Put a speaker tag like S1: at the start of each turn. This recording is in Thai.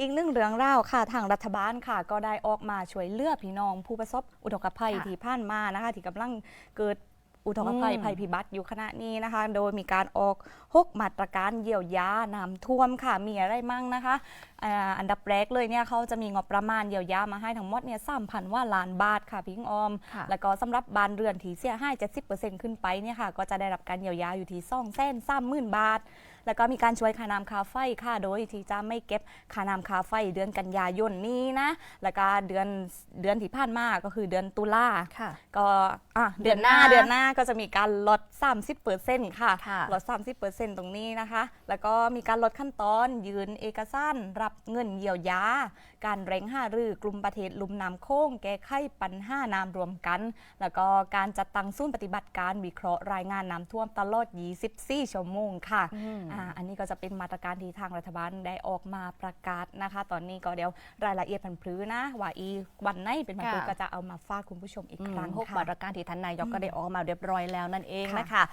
S1: อีกหนึ่งเรื่องเล่าวค่ะทางรัฐบาลค่ะ ก็ได้ออกมาช่วยเหลือพี่น้อง ผู้ประสบอุทกภัย
S2: ค่ะ
S1: ที่ผ่านมานะคะ ที่กำลังเกิดอุทกภัย
S2: อืม
S1: ภัยพิบัติอยู่ขณะนี้นะคะ โดยมีการออกหกมาตรการเยียวยาน้ำท่วมค่ะมีอะไรมั่งนะคะอ่าอันดับแรกเลยเนี่ยเขาจะมีงบประมาณเยียวยามาให้ทั้งหมดเนี่ยสามพันว่าล้านบาทค่ะพี่อิงออม
S2: ค่ะ
S1: แล้วก็สำหรับบ้านเรือนที่เสียหาย70%ขึ้นไปเนี่ยค่ะ ก็จะได้รับการเยียวยาอยู่ที่2องแสนสามหมื่นบาท แล้วก็มีการช่วยค่าน้ำค่าไฟค่ะโดยที่จะไม่เก็บค่าน้ำค่าไฟเดือนกันยายนนี้นะแล้วก็เดือนเดือนที่ผ่านมาก็คือเดือนตุลา
S2: ค่ะ
S1: ก็อะเดือนหน้า
S2: เดื
S1: เดื
S2: อ
S1: อนน
S2: ห
S1: ห
S2: น้า
S1: น้าก็จะมีการลด 30%ค่ะ
S2: ค่ะ
S1: ลด 30%ตรงนี้นะคะ แล้วก็มีการลดขั้นตอนยืนเอกสารรับเงินเยียวยา การเร่งหารือกลุ่มประเทศลุมน้ำโค้งแก้ไขปัญหาน้ำรวมกัน แล้วก็การจัดตั้งศูนย์ปฏิบัติการวิเคราะห์รายงานน้ำท่วมตลอด 24 ชั่วโมงค่ะ
S2: อืม
S1: อ่าอันนี้ก็จะเป็นมาตรการที่ทางรัฐบาลได้ออกมาประกาศนะคะ ตอนนี้ก็เดี๋ยวรายละเอียดพันพลื้นะ ว่าอีวันไหนเป็นพันพลื้
S2: ค่ะ
S1: ก็จะเอามาฝากคุณผู้ชมอีกครั้ง
S2: หก
S1: ค่ะ
S2: มาตรการที่ท่านนายกก็ได้ออกมาเรียบร้อยแล้วนั่นเอง
S1: ค่ะ
S2: นะคะ